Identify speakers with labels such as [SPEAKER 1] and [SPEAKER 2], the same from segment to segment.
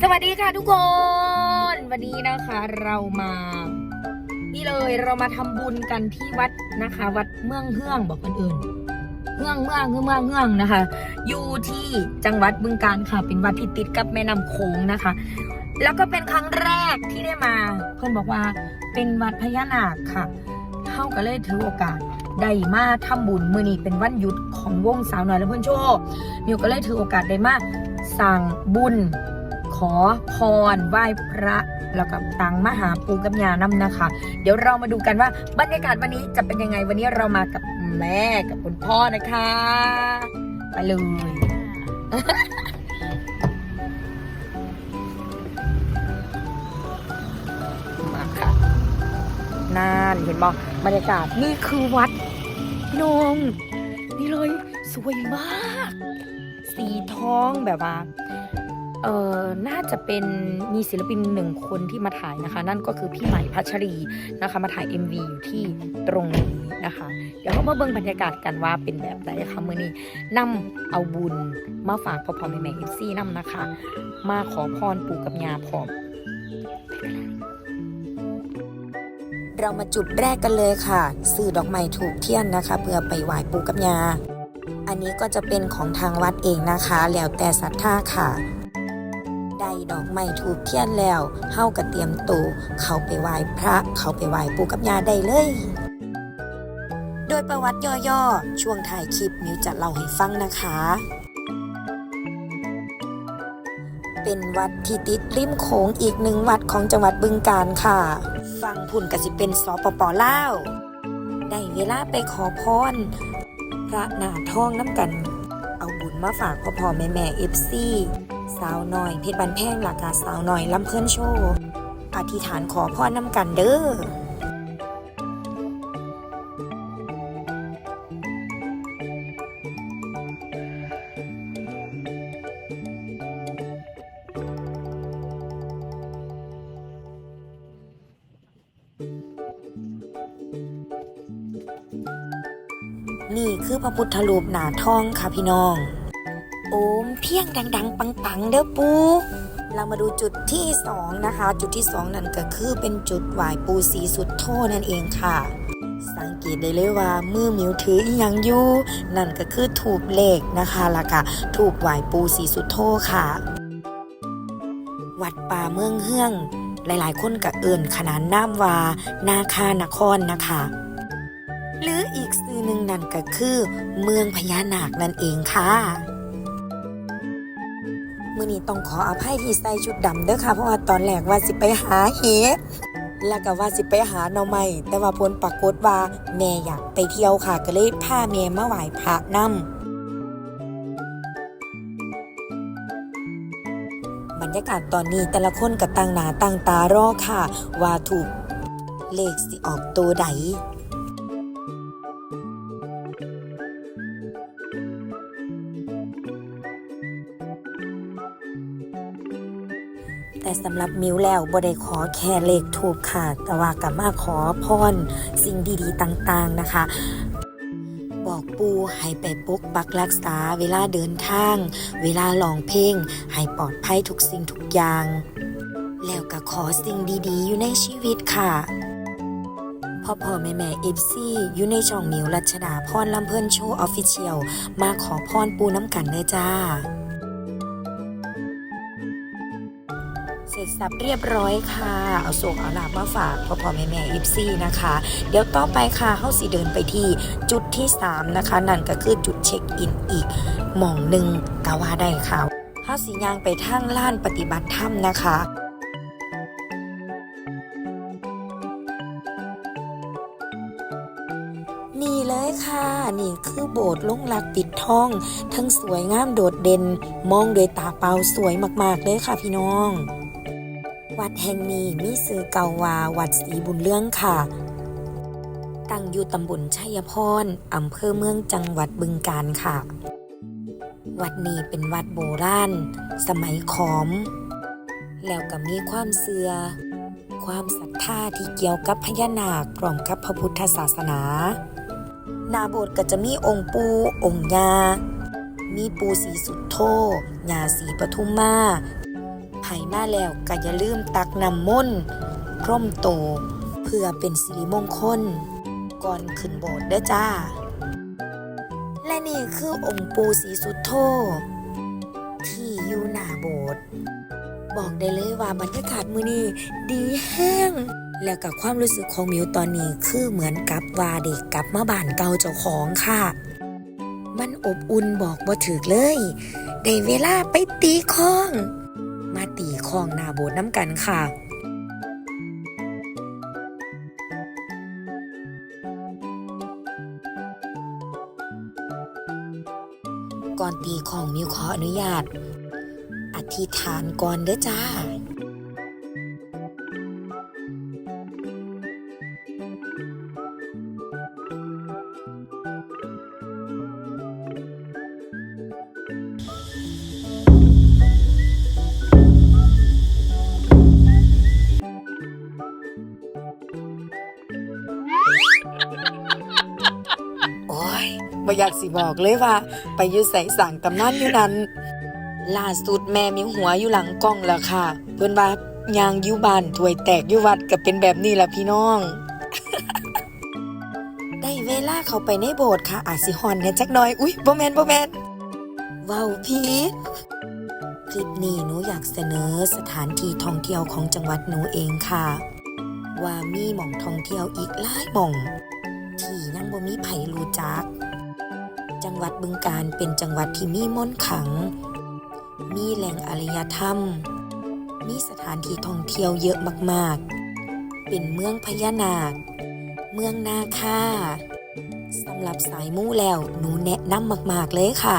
[SPEAKER 1] สวัสดีค่ะทุกคน วันนี้นะคะเรามา นี่เลยเรามาทำบุญกันที่วัดนะคะ วัดเมืองเฮืองบอกคนอื่นเมืองเมืองคือเมืองเฮืองนะคะ อยู่ที่จังหวัดบึงกาฬค่ะ เป็นวัดที่ติดกับแม่น้ำโขงนะคะ แล้วก็เป็นครั้งแรกที่ได้มา เพื่อนบอกว่าเป็นวัดพญานาคค่ะเท่าก็เลยถือโอกาสได้มาทำบุญมือนี้เป็นวันหยุดของวงสาวน้อยและเพื่อนโชคมิวก็เลยถือโอกาสได้มา สั่งบุญ ขอพรไหว้พระแล้วกับตังมหาปูกับยานำนะคะ เดี๋ยวเรามาดูกันว่าบรรยากาศวันนี้จะเป็นยังไงวันนี้เรามากับแม่กับคุณพ่อนะคะไปเลยมาค่ะนานเห็นบอกบรรยากาศนี่คือวัดพี่นงนี่เลยสวยมาก ทองแบบว่าเออน่าจะเป็นมีศิลปินหนึ่งคนที่มาถ่ายนะคะ นั่นก็คือพี่ใหม่พัชรีนะคะ มาถ่าย MV อยู่ที่ตรงนี้นะคะ เดี๋ยวเรามาเบิ่งบรรยากาศกันว่าเป็นแบบไหนคะเมื่อนี้นำเอาบุญมาฝากพ่อพ่อแม่แม่เอฟซีนำนะคะ มาขอพรปู่กับยาพร้อมเรามาจุดแรกกันเลยค่ะ ซื้อดอกไม้ถูกเทียนนะคะ เพื่อไปไหว้ปู่กับยา อันนี้ก็จะเป็นของทางวัดเองนะคะ แล้วแต่ศรัทธาค่ะได้ดอกไม้ถูกเทียนแล้วเฮาก็เตรียมตูเขาไปไหว้พระ เขาไปไหว้ปู่กับยาได้เลย โดยประวัติย่อๆ ช่วงถ่ายคลิปมิวจะเล่าให้ฟังนะคะ เป็นวัดที่ติดริมโขงอีกหนึ่งวัดของจังหวัดบึงกาฬค่ะ ฟังพุ่นกสิเป็นสปปลาวได้เวลาไปขอพร พระนาทองน้ำกัน เอาบุญมาฝากพ่อพ่อแม่แม่เอฟซีสาวน้อยเพชรบันแพงหลักาสาวน้อยลำเพื่อนโชว์อธิษฐานขอพ่อน้ำกันเด้อ นี่คือพระพุทธรูปหนาทองค่ะพี่น้อง โอมเพียงดัง ๆ ปัง ๆ เด้อปู เรามาดูจุดที่สองนะคะ จุดที่สองนั่นก็คือเป็นจุดไหวปูสีสุดโทนั่นเองค่ะ สังเกตได้เลยว่ามือมิวถืออยังอยู่นั่นก็คือถูบเลขนะคะแล้วก็ถูบไหวปูสีสุดโทค่ะ วัดป่าเมืองเฮืองหลายๆ คนก็เอิ่นขนานน้ำวานาคานครนะคะ หรืออีกสื่อหนึ่งนั่นก็คือ เมืองพญานาคนั่นเองค่ะมื่อนี้ต้องขออภัยที่ใส่ชุดดำเด้อค่ะ เพราะว่าตอนแรกว่าสิไปหาเห็ดแล้วก็ว่าสิไปหาหน่อไม้แต่ว่าผลปรากฏว่าแม่อยากไปเที่ยวค่ะ ก็เลยพาแม่มาไหว้พระนำบรรยากาศตอนนี้แต่ละคนก็ตั้งหนาตั้งตารอค่ะ ว่าถูกเลขสิออกตัวใดำหรับมิวแล้วบ่ได้ขอแค่เลขถูกค่ะ แต่ว่ากับมาขอพรสิ่งดีๆต่างๆนะคะ บอกปูให้ไปปกปักรักษาเวลาเดินทาง เวลาลองเพลงให้ปลอดภัยทุกสิ่งทุกอย่าง แล้วก็ขอสิ่งดีๆ อยู่ในชีวิตค่ะพ่อพ่อแม่แม่เอฟซีอยู่ในช่องมิวรัชดาพรลำเพิ่นโชว์ออฟฟิเชียลมาขอพรปูน้ำกันเลยจ้า สับเรียบร้อยค่ะ เอาส่งเอาลาบมาฝากพ่อพ่อแม่แม่อิฟซี่นะคะ เดี๋ยวต่อไปค่ะเฮาสิเดินไปที่จุดที่ 3 นะคะ นั่นก็คือจุดเช็คอินอีกหม่องหนึ่งกาว่าได้ค่ะเฮาสิย่างไปทางล้านปฏิบัติธรรมนะคะนี่เลยค่ะ นี่คือโบสถ์ลงหลักปิดทอง ทั้งสวยงามโดดเด่น มองด้วยตาเปล่าสวยมากๆเลยค่ะพี่น้อง วัดแห่งนี้มีสื่อเก่าว่าวัดศรีบุญเรื่องค่ะ ตั้งอยู่ตำบลชัยพรอำเภอเมืองจังหวัดบึงกาฬค่ะ วัดนี้เป็นวัดโบราณสมัยขอม แล้วก็มีความเสื่อความศรัทธาที่เกี่ยวกับพญานาคพร้อมกับพระพุทธศาสนา นาโบสถ์ก็จะมีองค์ปูองค์ยามีปูสีสุดโทญาสีปทุมมา ผมาแล้วก็อย่าลืมตักน้ำมนต์พร่มโต เพื่อเป็นสิริมงคล ก่อนขึ้นโบสถ์เด้อจ้า และนี่คือองค์ปูสีสุดโทที่อยู่หน้าโบสถ์บอกได้เลยว่าบรรยากาศมื้อนี้ดีแห้งแล้วกับความรู้สึกของมิวตอนนี้คือเหมือนกับว่าเด็กกลับมาบ้านเก่าเจ้าของค่ะ มันอบอุ่นบอกบ่ถึกเลย ได้เวลาไปตีข้อง มาตีข้องนาโบดน้ำกันค่ะก่อนตีของมิวขออนุญาต อธิษฐานก่อนเด้อจ้า อยากสิบอกเลยว่า ไปยืดใส่สั่งตำนานอยู่นั้นล่าสุดแม่มีหัวอยู่หลังกล้องแล้วค่ะ เพิ่อนว่ายางยู่บ้านถวยแตกยู่วัดก็เป็นแบบนี้ละพี่น้อง ได้เวลาเข้าไปในโบสถ์ค่ะ อาจสิฮอนแหน่จักหน่อย อุ๊ยบ่แมนบ่แมนว้าวพีคลิปนี้หนูอยากเสนอสถานที่ท่องเที่ยวของจังหวัดหนูเองค่ะ ว่ามีหม่องท่องเที่ยวอีกหลายหม่อง ที่ยังบ่มีไผรู้จัก จังหวัดบึงการเป็นจังหวัดที่มีมนต์ขัง มีแหล่งอารยธรรม มีสถานที่ท่องเที่ยวเยอะมากๆ เป็นเมืองพญานาค เมืองนาคาสำหรับสายมู่แล้วหนูแนะนำมากๆเลยค่ะ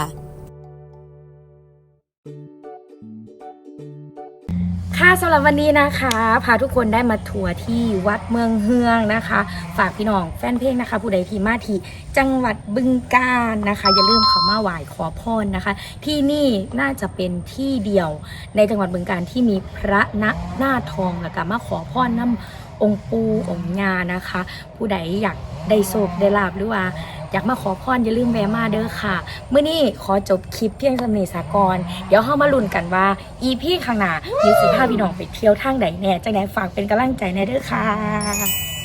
[SPEAKER 2] ค่ะสำหรับวันนี้นะคะพาทุกคนได้มาทัวร์ที่วัดเมืองเฮืองนะคะ ฝากพี่น้องแฟนเพลงนะคะ ผู้ใดที่มาที่จังหวัดบึงกาฬนะคะ อย่าลืมเขามาไหว้ขอพรนะคะ ที่นี่น่าจะเป็นที่เดียวในจังหวัดบึงกาฬที่มีพระณหน้าทองแล้วก็มาขอพรน้ำองค์ปูองค์ญานะคะ ผู้ใดอยากได้โศกได้ลาบหรือว่า อยากมาขอพรอย่าลืมแวะมาเด้อค่ะเมื่อนี้ขอจบคลิปเพียงสำเนีสากร เดี๋ยวเข้ามาลุ้นกันว่าอีพี่ข้างหน้ามีสิภาพี่น้องไปเที่ยวทางใดแน่จังไหนฝากเป็นกำลังใจในเด้อค่ะ